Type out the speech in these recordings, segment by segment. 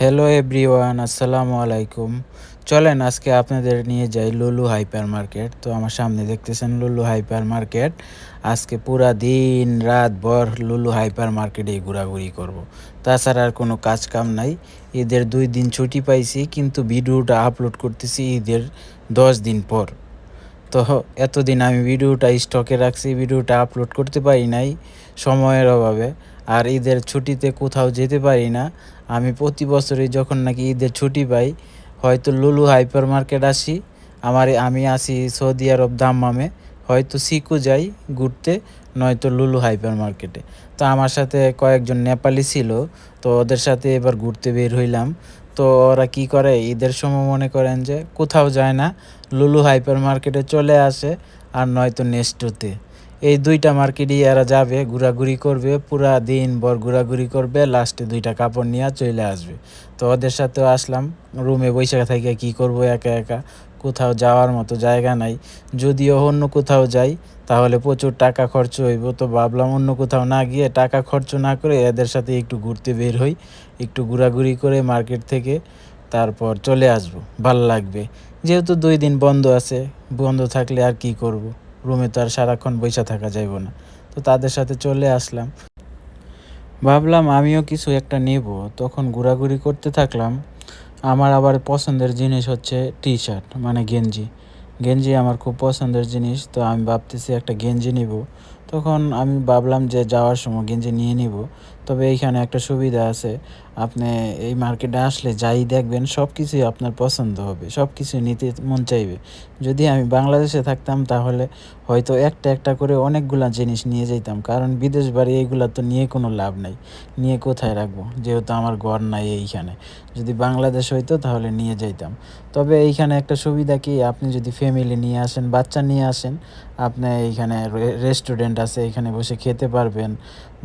Hello everyone আসসালামু আলাইকুম। চলেন আজকে আপনাদের নিয়ে যাই লুলু হাইপার মার্কেট তো আমার সামনে দেখতেছেন লুলু হাইপার মার্কেট আজকে পুরা দিন, রাত ভর লুলু হাইপার মার্কেটে ঘোরাঘুরি করব। তাছাড়া আর কোনো কাজ কাম নাই। ঈদের দুই দিন ছুটি পাইছি, কিন্তু ভিডিওটা আপলোড করতেছি ঈদের দশ দিন পর। তো এতদিন আমি ভিডিওটা স্টকে রাখছি, ভিডিওটা আপলোড করতে পারি নাই সময়ের অভাবে। আর ঈদের ছুটিতে কোথাও যেতে পারি না। আমি প্রতি বছরই যখন নাকি ঈদের ছুটি পাই, হয়তো লুলু হাইপার মার্কেট আসি, আমার আমি আসি সৌদি আরব দাম্মামে, হয়তো সিকু যাই ঘুরতে, নয়তো লুলু হাইপার মার্কেটে তো আমার সাথে কয়েকজন নেপালি ছিল, তো ওদের সাথে এবার ঘুরতে বের হইলাম। তো ওরা কি করে, ঈদের সময় মনে করেন যে কোথাও যায় না, লুলু হাইপার মার্কেটে চলে আসে, আর নয়তো নেস্টোতে। এই দুইটা মার্কেটই এরা যাবে, ঘোরাঘুরি করবে, পুরা দিন ভর ঘোরাঘুরি করবে লাস্টে দুইটা কাপড় নিয়ে চলে আসবে। তো ওদের সাথেও আসলাম রুমে বৈশাখ থেকে কি করব একা একা, কোথাও যাওয়ার মতো জায়গা নাই। যদিও অন্য কোথাও যাই, তাহলে প্রচুর টাকা খরচ হইব, তো ভাবলাম অন্য কোথাও না গিয়ে টাকা খরচ না করে এদের সাথে একটু ঘুরতে বের হই, একটু ঘোরাঘুরি করে মার্কেট থেকে তারপর চলে আসব, ভালো লাগবে। যেহেতু দুই দিন বন্ধ আছে, বন্ধ থাকলে আর কি করব? রুমে তো আর সারাক্ষণ বৈশা থাকা যাইব না। তো তাদের সাথে চলে আসলাম। ভাবলাম আমিও কিছু একটা নেব। তখন ঘোরাঘুরি করতে থাকলাম। আমার আবার পছন্দের জিনিস হচ্ছে টি শার্ট মানে গেঞ্জি। গেঞ্জি আমার খুব পছন্দের জিনিস, তো আমি ভাবতেছি একটা গেঞ্জি নিব। তখন আমি ভাবলাম যে যাওয়ার সময় গেঞ্জি নিয়ে নিব। তবে এইখানে একটা সুবিধা আছে। আপনি এই মার্কেটে আসলে যাই দেখবেন সব কিছুই আপনার পছন্দ হবে সব কিছু নিতে মন চাইবে। যদি আমি বাংলাদেশে থাকতাম তাহলে হয়তো একটা একটা করে অনেকগুলা জিনিস নিয়ে যেতাম কারণ বিদেশ বাড়ি এইগুলা তো নিয়ে কোনো লাভ নাই। নিয়ে কোথায় রাখব? যেহেতু আমার ঘর নাই এইখানে। যদি বাংলাদেশ হইতো তাহলে নিয়ে যাইতাম। তবে এইখানে একটা সুবিধা কি? আপনি যদি ফ্যামিলি নিয়ে আসেন, বাচ্চা নিয়ে আসেন, আপনি এইখানে রেস্টুরেন্ট আছে, এখানে বসে খেতে পারবেন,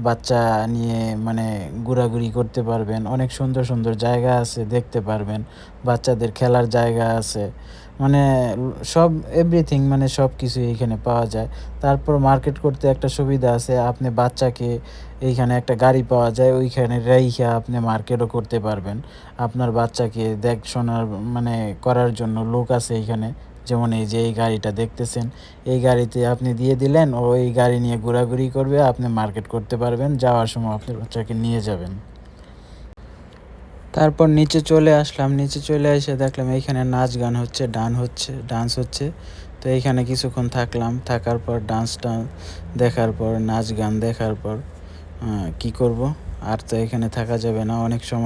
বাচ্চা নিয়ে মানে ঘোরাঘুরি করতে পারবেন, অনেক সুন্দর সুন্দর জায়গা আছে, দেখতে পারবেন, বাচ্চাদের খেলার জায়গা আছে মানে সব এভরিথিং মানে সব কিছুই এখানে পাওয়া যায়। তারপর মার্কেট করতে একটা সুবিধা আছে, আপনি বাচ্চাকে এইখানে একটা গাড়ি পাওয়া যায়, ওইখানে রাইখা আপনি মার্কেটও করতে পারবেন। আপনার বাচ্চাকে দেখশোনার মানে করার জন্য লোক আছে এইখানে যেমন এই যে এই গাড়িটা দেখতেছেন, এই গাড়িতে আপনি দিয়ে দিলেন, ও এই গাড়ি নিয়ে ঘোরাঘুরি করবে, আপনি মার্কেট করতে পারবেন, যাওয়ার সময় আপনার বাচ্চাকে নিয়ে যাবেন। তারপর নিচে চলে আসলাম, নিচে চলে এসে দেখলাম এইখানে নাচ গান হচ্ছে ডান হচ্ছে, ডান্স হচ্ছে। তো এইখানে কিছুক্ষণ থাকলাম, থাকার পর ডান্স ডান্সটা দেখার পর, নাচ গান দেখার পর কি করব? আর তো এখানে থাকা যাবে না, অনেক সময়